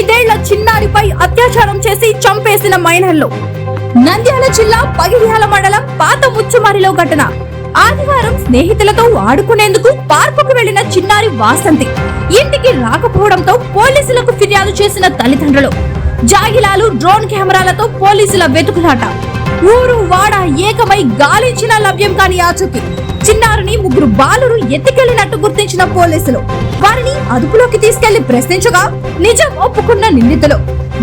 ఏళ్ళ చిన్నారిపై అత్యాచారం చేసి చంపేసిన మైనర్లు. నంద్యాల జిల్లా పగిడ్యాల మండలం పాత ముచ్చుమారిలో ఘటన. ఆదివారం స్నేహితులతో ఆడుకునేందుకు పార్కుకు వెళ్ళిన చిన్నారి వాసంతి. ఇంటికి రాకపోవడంతో పోలీసులకు ఫిర్యాదు చేసిన తల్లిదండ్రులు. జాగిలాలు డ్రోన్ కెమెరాలతో పోలీసుల వెతుకులాట. ఊరు వాడ ఏకమై గాలించిన లభ్యం కాని ఆచూకీ. చిన్నారిని ముగ్గురు బాలురు ఎత్తుకెళ్ళినట్టు గుర్తించిన పోలీసులు. వారిని అదుపులోకి తీసుకెళ్ళి ప్రశ్నించగా నిజం ఒప్పుకున్న నిందితులు.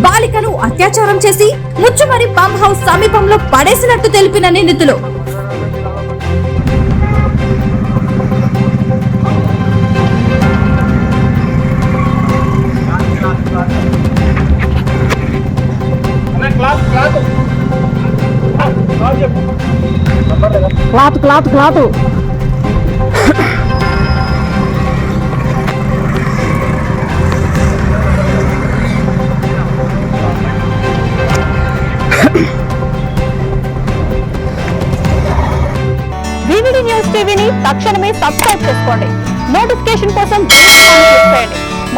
బాలికను అత్యాచారం చేసి ముచ్చుమరి పంప్ హౌస్ సమీపంలో పడేసినట్టు తెలిపిన నిందితులు. Claro, claro. Cloth cloth cloth. VVD news టీవీని తక్షణమే సబ్స్క్రైబ్ చేసుకోండి. నోటిఫికేషన్ కోసం